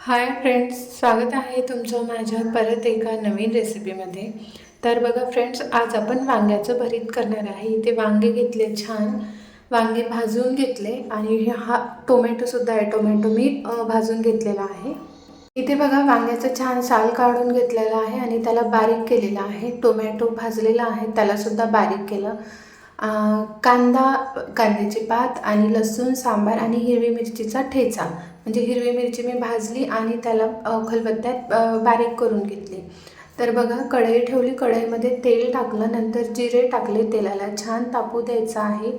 Hi friends स्वागत आहे तुमचं माझ्या परत एका नवीन रेसिपीमध्ये. तर बघा फ्रेंड्स आज आपण वांग्याचं भरीत करणार आहे. इथे वांगे घेतले छान. वांगे भाजून घेतले आणि हा टोमॅटोसुद्धा आहे. टोमॅटो मी भाजून घेतलेला आहे. इथे बघा वांग्याचं छान साल काढून घेतलेलं आहे आणि त्याला बारीक केलेलं आहे. टोमॅटो भाजलेला आहे. त्यालासुद्धा बारीक केलं. कांदा कांद्याची पात आणि लसूण सांबार आणि हिरवी मिरचीचा ठेचा. म्हणजे हिरवी मिरची मी भाजली आणि त्याला खलबत्त्यात बारीक करून घेतली. तर बघा कढई ठेवली. कढईमध्ये तेल टाकलं. नंतर जिरे टाकले. तेलाला छान तापू द्यायचा आहे.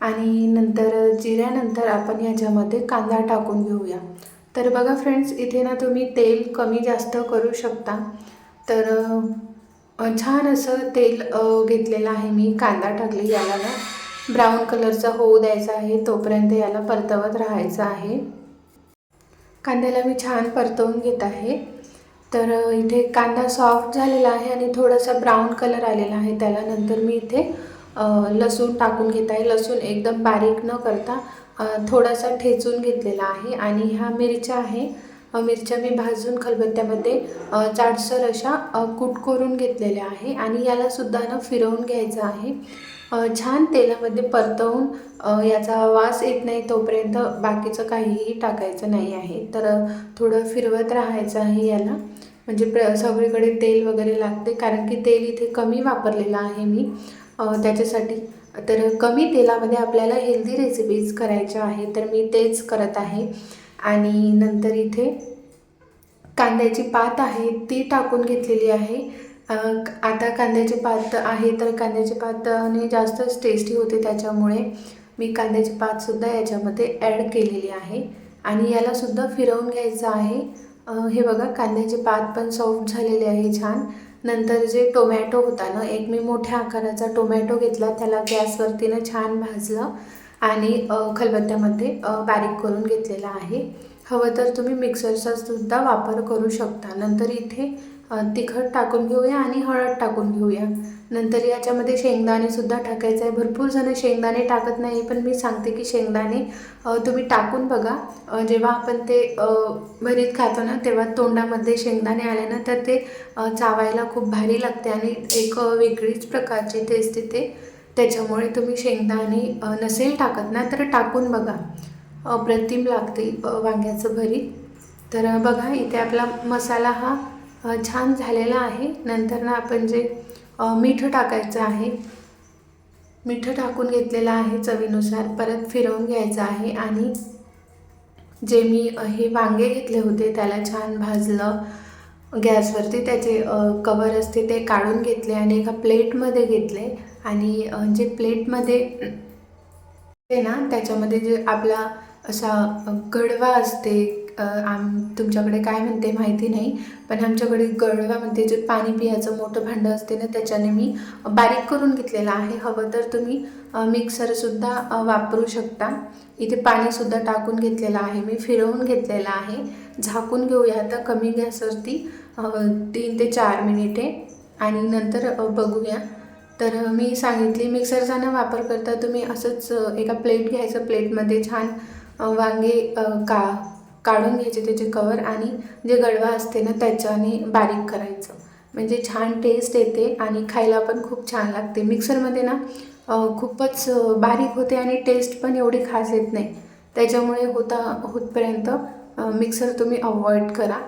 आणि नंतर जिऱ्यानंतर आपण याच्यामध्ये कांदा टाकून घेऊया. तर बघा फ्रेंड्स इथे ना तुम्ही तेल कमी जास्त करू शकता. तर छान असं तेल घेतलेलं आहे मी कांदा टाकले याला ना. ब्राऊन कलरचा होऊ द्यायचा आहे तोपर्यंत याला परतवत राहायचं आहे. कांद्याला मी छान परतवून घेत आहे. तर इथे कांदा सॉफ्ट झालेला आहे आणि थोडासा ब्राऊन कलर आलेला आहे. त्याला नंतर मी इथे लसूण टाकून घेत आहे. लसूण एकदम बारीक न करता थोडासा ठेचून घेतलेला आहे. आणि ह्या मिरच्या आहे. मिरच्या मी भाजून खलबत्त्यामध्ये जाडसर अशा कूट करून घेतलेल्या आहे आणि यालासुद्धा ना फिरवून घ्यायचं आहे. छान तेलामध्ये परतवून याचा वास येत नाही तोपर्यंत बाकीचं काहीही टाकायचं नाही आहे. तर थोडं फिरवत राहायचं आहे याला. म्हणजे प्र सगळीकडे तेल वगैरे लागते कारण की तेल इथे कमी वापरलेलं आहे मी. त्याच्यासाठी. तर कमी तेलामध्ये आपल्याला हेल्दी रेसिपीज करायच्या आहे तर मी तेच करत आहे. आणि नंतर इथे कांद्याची पात आहे ती टाकून घेतलेली आहे. आता कांद्याची पात आहे तर कांद्याची पातने जास्तच टेस्टी होते त्याच्यामुळे मी कांद्याची पातसुद्धा याच्यामध्ये ॲड केलेली आहे. आणि यालासुद्धा फिरवून घ्यायचं आहे. हे बघा कांद्याची पात पण सॉफ्ट झालेली आहे छान. नंतर जे टोमॅटो होता ना एक मी मोठ्या आकाराचा टोमॅटो घेतला त्याला गॅसवरतीनं छान भाजलं. आणि खलबत्त्यामध्ये बारीक करून घेतलेला आहे. हवं तर तुम्ही मिक्सरचा सुद्धा वापर करू शकता. नंतर इथे तिखट टाकून घेऊया आणि हळद टाकून घेऊया. नंतर याच्यामध्ये शेंगदाणेसुद्धा टाकायचं आहे. भरपूर जण शेंगदाणे टाकत नाही पण मी सांगते की शेंगदाणे तुम्ही टाकून बघा. जेव्हा आपण ते भरीत खातो ना तेव्हा तोंडामध्ये शेंगदाणे आले ना तर ते चावायला खूप भारी लागते आणि एक वेगळीच प्रकारची टेस्ट येते. त्याच्यामुळे तुम्ही शेंगदाणे नसेल टाकत ना तर टाकून बघा. अप्रतिम लागते वांग्याचं भरीत. तर बघा इथे आपला मसाला हा छान झालेला आहे. नंतर ना आपण जे मीठ टाकायचं आहे मीठ टाकून घेतलेलं आहे चवीनुसार. परत फिरवून घ्यायचं आहे आणि जे मी हे वांगे घेतले होते त्याला छान भाजलं. गॅसवरती त्याचे कवर असते ते काढून घेतले आणि एका प्लेटमध्ये घेतले. आणि जे प्लेटमध्ये ते ना त्याच्यामध्ये जे आपला असा गडवा असते आम तुमच्याकडे काय म्हणते माहिती नाही पण आमच्याकडे गडवा म्हणते जे पाणी पियाचं मोठं भांडं असते ना त्याच्याने मी बारीक करून घेतलेलं आहे. हवं तर तुम्ही मिक्सरसुद्धा वापरू शकता. इथे पाणीसुद्धा टाकून घेतलेलं आहे. मी फिरवून घेतलेलं आहे. झाकून घेऊया. आता कमी गॅसवरती तीन ते चार मिनिटे. आणि नंतर बघूया. तर मी सांगितली मिक्सरचा ना वापर करता तुम्ही असंच एका प्लेट घ्यायचं. प्लेटमध्ये छान वांगे का काढून घ्यायचे त्याचे कवर आणि जे गडवा असते ना त्याच्याने बारीक करायचं. म्हणजे छान टेस्ट येते आणि खायला पण खूप छान लागते. मिक्सरमध्ये ना खूपच बारीक होते आणि टेस्ट पण एवढी खास येत नाही. त्याच्यामुळे होता होतपर्यंत मिक्सर तुम्ही अवॉइड करा.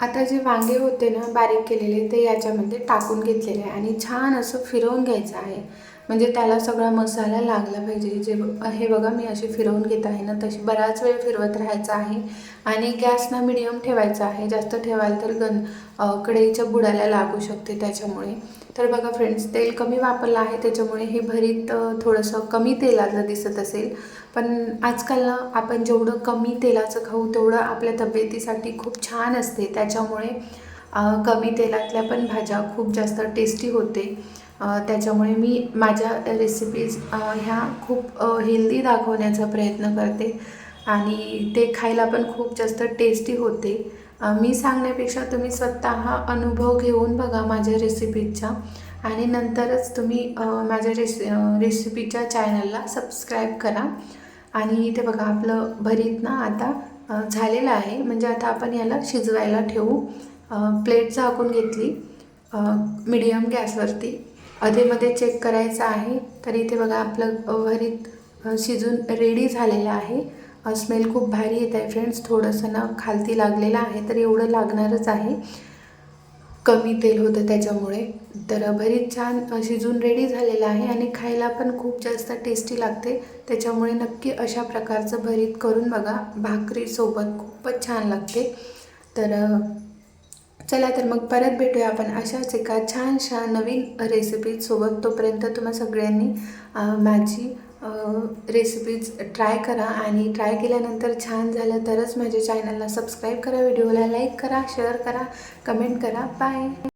आता जे वांगे होते ना बारीक केलेले ते याच्यामध्ये टाकून घेतलेले आहे आणि छान असं फिरवून घ्यायचं आहे. म्हणजे त्याला सगळा मसाला लागला पाहिजे. जे हे बघा मी अशी फिरवून घेत आहे ना तशी बराच वेळ फिरवत राहायचं आहे. आणि गॅस ना मिडियम ठेवायचा आहे. जास्त ठेवाल तर गन कढईच्या बुडाला लागू शकते त्याच्यामुळे. तर बघा फ्रेंड्स तेल कमी वापरलं आहे त्याच्यामुळे हे भरीत थोडंसं कमी तेलाचं दिसत असेल. पण आजकाल आपण जेवढं कमी तेलाचं खाऊ तेवढं आपल्या तब्येतीसाठी खूप छान असते. त्याच्यामुळे कमी तेलातल्या पण भाज्या खूप जास्त टेस्टी होते. त्याच्यामुळे मी माझ्या रेसिपीज ह्या खूप हेल्दी दाखवण्याचा प्रयत्न करते. आणि ते खायला पण खूप जास्त टेस्टी होते. मी सांगण्यापेक्षा तुम्ही स्वतः अनुभव घेऊन बघा माझ्या रेसिपीचा आणि नंतरच तुम्ही माझ्या रेसि रेसिपीच्या चॅनलला सबस्क्राईब करा. आणि इथे बघा आपलं भरीत ना आता झालेलं आहे. म्हणजे आता आपण याला शिजवायला ठेवू. प्लेट झाकून घेतली. मिडियम गॅसवरती अधेमध्ये चेक करायचं आहे. तर इथे बघा आपलं भरीत शिजून रेडी झालेलं आहे. स्मेल खूप भारी येत आहे फ्रेंड्स थोडंसं ना खालती लागलेलं आहे तर एवढं लागणारच आहे. कमी तेल होतं त्याच्यामुळे. तर भरीत छान शिजून रेडी झालेलं आहे आणि खायला पण खूप जास्त टेस्टी लागते. त्याच्यामुळे नक्की अशा प्रकारचं भरीत करून बघा. भाकरीसोबत खूपच छान लागते. तर चला तर मग परत भेटूया आपण अशाच एका छानशा नवीन रेसिपीसोबत तोपर्यंत तुम्हा सगळ्यांनी माझी रेसिपीज ट्राय करा आणि ट्राय केल्यानंतर छान झालं तरच माझ्या चॅनलला सबस्क्राईब करा व्हिडिओला लाईक करा शेअर करा कमेंट करा. बाय